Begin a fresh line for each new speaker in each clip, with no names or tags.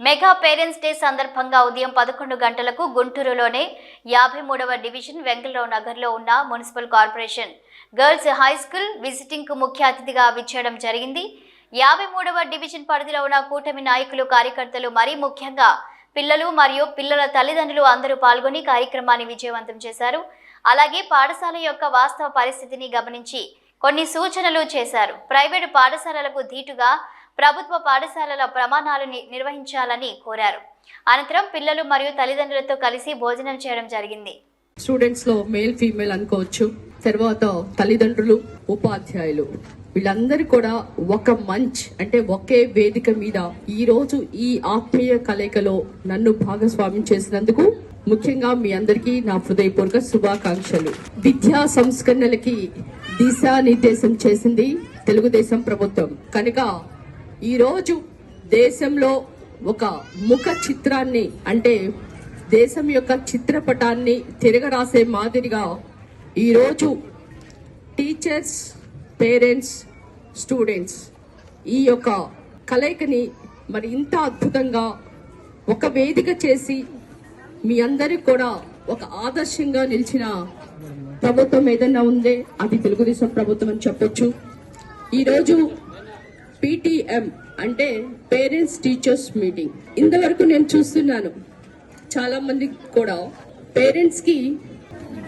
Mega parents day సందర్భంగా ఉదయం పదకొండు గంటలకు గుంటూరులోనే యాభై మూడవ డివిజన్ వెంగళరావు నగర్లో ఉన్న municipal corporation girls high school విజిటింగ్కు ముఖ్య అతిథిగా విచ్చేయడం జరిగింది. యాభై మూడవ డివిజన్ పరిధిలో ఉన్న కూటమి నాయకులు కార్యకర్తలు మరీ ముఖ్యంగా పిల్లలు మరియు పిల్లల తల్లిదండ్రులు అందరూ పాల్గొని కార్యక్రమాన్ని విజయవంతం చేశారు. అలాగే పాఠశాల యొక్క వాస్తవ పరిస్థితిని గమనించి కొన్ని సూచనలు చేశారు. ప్రైవేటు పాఠశాలలకు ధీటుగా ప్రభుత్వ పాఠశాలల ప్రమాణాలు నిర్వహించాలని కోరారు. అనంతరం పిల్లలు మరియు తల్లిదండ్రులతో కలిసి భోజనం చేయడం జరిగింది.
స్టూడెంట్స్లో మేల్ ఫీమేల్ అనుకోవచ్చు. తర్వాత తల్లిదండ్రులు ఉపాధ్యాయులు. వీళ్ళందరూ కూడా ఒక మంచ్ అంటే ఒకే వేదిక మీద ఈ రోజు ఈ ఆత్మీయ కలయికలో నన్ను భాగస్వామ్యం చేసినందుకు ముఖ్యంగా మీ అందరికీ నా హృదయపూర్వక శుభాకాంక్షలు. విద్యా సంస్కరణలకి దిశానిర్దేశం చేసింది తెలుగుదేశం ప్రభుత్వం. కనుక ఈరోజు దేశంలో ఒక ముఖ చిత్రాన్ని అంటే దేశం యొక్క చిత్రపటాన్ని తిరగరాసే మాదిరిగా ఈరోజు టీచర్స్ పేరెంట్స్ స్టూడెంట్స్ ఈ యొక్క కలయికని మరి ఇంత అద్భుతంగా ఒక వేదిక చేసి మీ అందరికి కూడా ఒక ఆదర్శంగా నిలిచిన ప్రభుత్వం ఏదైనా ఉందే అది తెలుగుదేశం ప్రభుత్వం అని చెప్పొచ్చు. ఈరోజు పీటీఎం అంటే పేరెంట్స్ టీచర్స్ మీటింగ్ ఇంతవరకు నేను చూస్తున్నాను. చాలా మంది కూడా పేరెంట్స్కి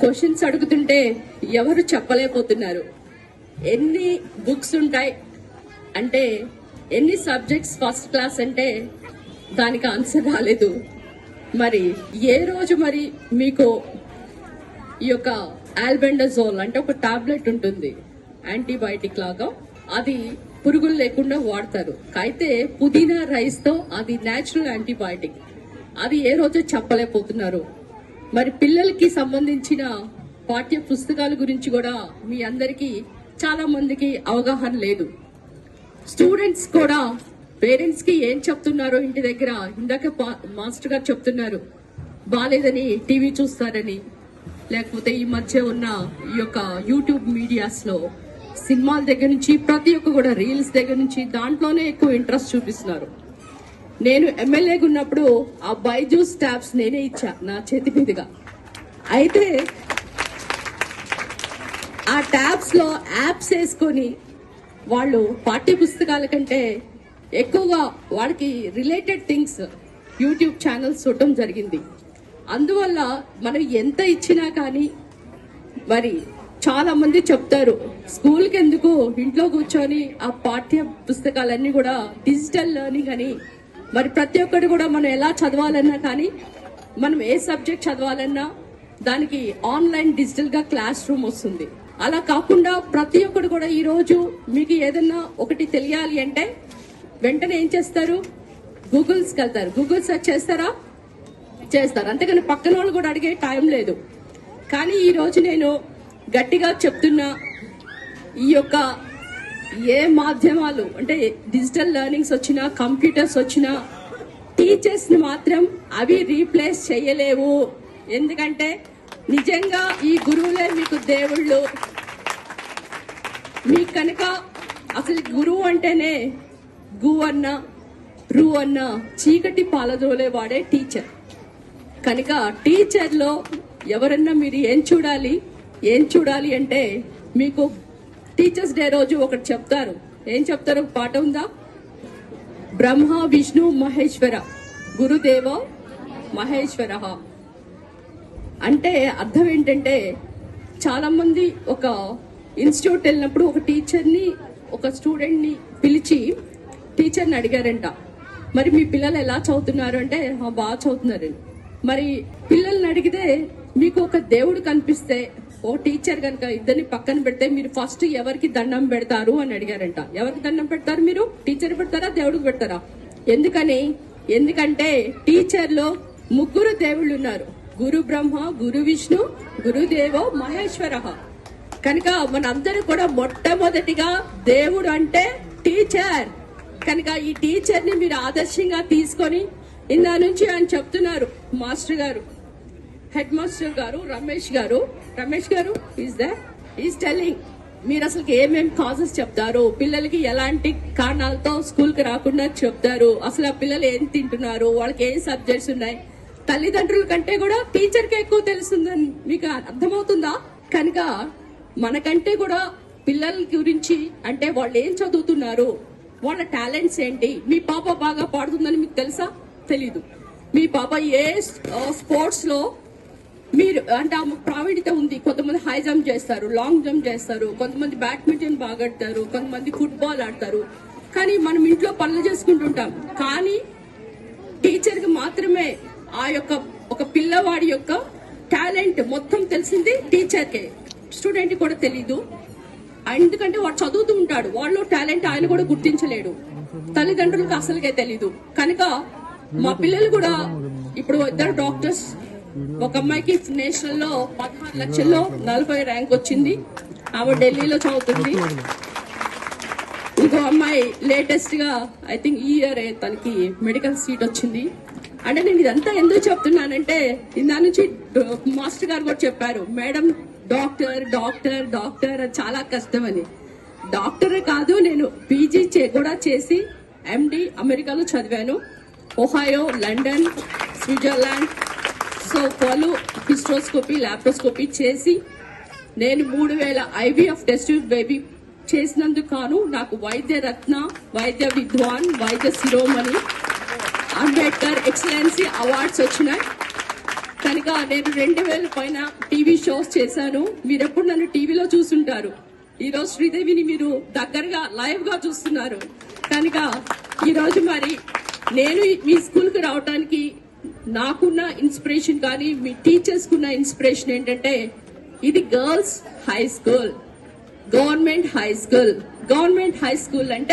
క్వశ్చన్స్ అడుగుతుంటే ఎవరు చెప్పలేకపోతున్నారు. ఎన్ని బుక్స్ ఉంటాయి? అంటే ఎన్ని సబ్జెక్ట్స్ ఫస్ట్ క్లాస్ అంటే దానికి ఆన్సర్ రాలేదు. మరి ఏ రోజు మరి మీకు ఈ యొక్క ఆల్బెండజోల్ అంటే ఒక టాబ్లెట్ ఉంటుంది యాంటీబయాటిక్ లాగా. అది పురుగులు లేకుండా వాడతారు. అయితే పుదీనా రైస్తో అది నేచురల్ యాంటీబయాటిక్ అది ఏ రోజు చెప్పలేకపోతున్నారు. మరి పిల్లలకి సంబంధించిన పాఠ్య పుస్తకాల గురించి కూడా మీ అందరికీ చాలా మందికి అవగాహన లేదు. స్టూడెంట్స్ కూడా పేరెంట్స్కి ఏం చెప్తున్నారో ఇంటి దగ్గర ఇందాక పా- మాస్టర్ గారు చెప్తున్నారు. బాలేదని టీవీ చూస్తారని. లేకపోతే ఈ మధ్య ఉన్న ఈ యొక్క యూట్యూబ్ మీడియాస్లో సినిమాల దగ్గర నుంచి ప్రతి ఒక్క కూడా రీల్స్ దగ్గర నుంచి దాంట్లోనే ఎక్కువ ఇంట్రెస్ట్ చూపిస్తున్నారు. నేను ఎమ్మెల్యేగా ఉన్నప్పుడు ఆ బైజూస్ స్టాప్స్ నేనే ఇచ్చా నా చేతి మీదుగా. అయితే ఆ ట్యాబ్స్లో యాప్స్ వేసుకొని వాళ్ళు పాఠ్య పుస్తకాల కంటే ఎక్కువగా వాడికి రిలేటెడ్ థింగ్స్ యూట్యూబ్ ఛానల్స్ చూడటం జరిగింది. అందువల్ల మనం ఎంత ఇచ్చినా కానీ మరి చాలా మంది చెప్తారు స్కూల్కి ఎందుకు ఇంట్లో కూర్చొని ఆ పాఠ్య పుస్తకాలన్నీ కూడా డిజిటల్ లెర్నింగ్ అని? మరి ప్రతి ఒక్కటి కూడా మనం ఎలా చదవాలన్నా కానీ మనం ఏ సబ్జెక్ట్ చదవాలన్నా దానికి ఆన్లైన్ డిజిటల్గా క్లాస్ రూమ్ వస్తుంది. అలా కాకుండా ప్రతి ఒక్కటి కూడా ఈ రోజు మీకు ఏదన్నా ఒకటి తెలియాలి అంటే వెంటనే ఏం చేస్తారు? గూగుల్స్కి వెళ్తారు. గూగుల్ సెర్చ్ చేస్తారా? చేస్తారు. అంతేకాని పక్కన వాళ్ళు కూడా అడిగే టైం లేదు. కానీ ఈ రోజు నేను గట్టిగా చెప్తున్నా ఈ యొక్క ఏ మాధ్యమాలు అంటే డిజిటల్ లెర్నింగ్స్ వచ్చినా కంప్యూటర్స్ వచ్చినా టీచర్స్ని మాత్రం అవి రీప్లేస్ చేయలేవు. ఎందుకంటే నిజంగా ఈ గురువులే మీకు దేవుళ్ళు. మీకు కనుక అసలు గురువు అంటేనే గు అన్న రు అన్న చీకటి పాలదోలే వాడే టీచర్. కనుక టీచర్లో ఎవరన్నా మీరు ఏం చూడాలి? ఏం చూడాలి అంటే మీకు టీచర్స్ డే రోజు ఒకటి చెప్తారు. ఏం చెప్తారు? ఒక పాట ఉందా? బ్రహ్మ విష్ణు మహేశ్వర. గురుదేవ మహేశ్వర. అంటే అర్థం ఏంటంటే చాలా మంది ఒక ఇన్స్టిట్యూట్ వెళ్ళినప్పుడు ఒక టీచర్ని ఒక స్టూడెంట్ని పిలిచి టీచర్ని అడిగారంట. మరి మీ పిల్లలు ఎలా చదువుతున్నారు అంటే బాగా చదువుతున్నారని మరి పిల్లల్ని అడిగితే మీకు ఒక దేవుడు కనిపిస్తే ఓ టీచర్ కనుక ఇద్దరిని పక్కన పెడితే మీరు ఫస్ట్ ఎవరికి దండం పెడతారు అని అడిగారంట. ఎవరికి దండం పెడతారు మీరు? టీచర్ పెడతారా? దేవుడికి పెడతారా? ఎందుకని? ఎందుకంటే టీచర్లో ముగ్గురు దేవుళ్ళు ఉన్నారు. గురు బ్రహ్మ గురు విష్ణు గురుదేవో మహేశ్వర. కనుక మనందరూ కూడా మొట్టమొదటిగా దేవుడు అంటే టీచర్. కనుక ఈ టీచర్ని మీరు ఆదర్శంగా తీసుకొని ఇందా నుంచి ఆయన చెప్తున్నారు మాస్టర్ గారు. హెడ్ మాస్టర్ గారు రమేష్ గారు. రమేష్ గారు ఈస్ ద ఈస్ టెల్లింగ్ మీరు అసలు ఏమేమి కాజెస్ చెప్తారు? పిల్లలకి ఎలాంటి కారణాలతో స్కూల్కి రాకుండా చెప్తారు? అసలు ఆ పిల్లలు ఏం తింటున్నారు? వాళ్ళకి ఏం సబ్జెక్ట్స్ ఉన్నాయి? తల్లిదండ్రుల కంటే కూడా టీచర్కి ఎక్కువ తెలుస్తుందని మీకు అర్థమవుతుందా? కనుక మనకంటే కూడా పిల్లల గురించి అంటే వాళ్ళు ఏం చదువుతున్నారు? వాళ్ళ టాలెంట్స్ ఏంటి? మీ పాప బాగా పాడుతుందని మీకు తెలుసా? తెలీదు. మీ పాప ఏ స్పోర్ట్స్లో మీరు అంటే ఆ ప్రావీణ్యత ఉంది. కొంతమంది హై జంప్ చేస్తారు లాంగ్ జంప్ చేస్తారు కొంతమంది బ్యాడ్మింటన్ బాగా ఆడతారు కొంతమంది ఫుట్బాల్ ఆడతారు. కానీ మనం ఇంట్లో పనులు చేసుకుంటుంటాం కానీ టీచర్కి మాత్రమే ఆ యొక్క ఒక పిల్లవాడి యొక్క టాలెంట్ మొత్తం తెలిసింది టీచర్కే స్టూడెంట్ కూడా తెలీదు. ఎందుకంటే వాడు చదువుతూ ఉంటాడు. వాళ్ళు టాలెంట్ ఆయన కూడా గుర్తించలేడు. తల్లిదండ్రులకు అసలుకే తెలీదు. కనుక మా పిల్లలు కూడా ఇప్పుడు ఇద్దరు డాక్టర్స్ ఒక అమ్మాయికి నేషనల్లో పదహారు లక్షల్లో నలభై ర్యాంక్ వచ్చింది. ఆమె ఢిల్లీలో చదువుతుంది. ఇంకో అమ్మాయి లేటెస్ట్గా ఐ థింక్ ఈ ఇయర్ తనకి మెడికల్ సీట్ వచ్చింది. అంటే నేను ఇదంతా ఎందుకు చెప్తున్నానంటే ఇందా నుంచి మాస్టర్ గారు కూడా చెప్పారు మేడం డాక్టర్ డాక్టర్ డాక్టర్ చాలా కష్టం అని. డాక్టరే కాదు నేను పీజీ చే- కూడా చేసి ఎండి అమెరికాలో చదివాను. ఒహాయో లండన్ స్విట్జర్లాండ్ సో పలు హిస్ట్రోస్కోపీ లాప్రోస్కోపీ చేసి నేను మూడు వేల ఐవీఎఫ్ టెస్ట్ బేబీ చేసినందుకు గాను నాకు వైద్య రత్న వైద్య విద్వాన్ వైద్య శిరోమణి అంబేద్కర్ ఎక్సలెన్సీ అవార్డ్స్ వచ్చినాయి. కనుక నేను రెండు వేల పైన టీవీ షోస్ చేశాను. మీరు ఎప్పుడు నన్ను టీవీలో చూసుంటారు. ఈరోజు శ్రీదేవిని మీరు దగ్గరగా లైవ్గా చూస్తున్నారు. కనుక ఈరోజు మరి నేను మీ స్కూల్కి రావడానికి నాకున్న ఇన్స్పిరేషన్ కానీ మీ టీచర్స్ కున్న ఇన్స్పిరేషన్ ఏంటంటే ఇది girls high school government high school government high school అంటే